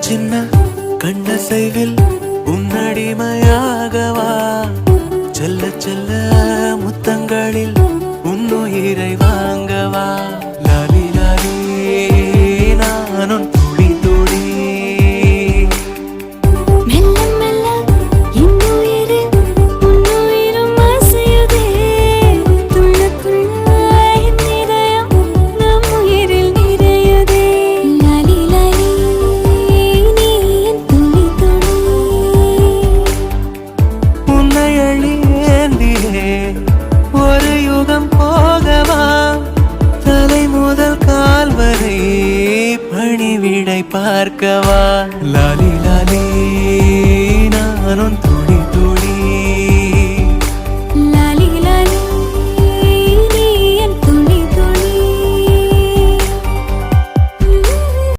சின்ன கண்ணசைவில் உன்னடிமையாகவா? செல்ல செல்ல முத்தங்களில் பணிவிடை பார்க்கவா? லாலி லாலி.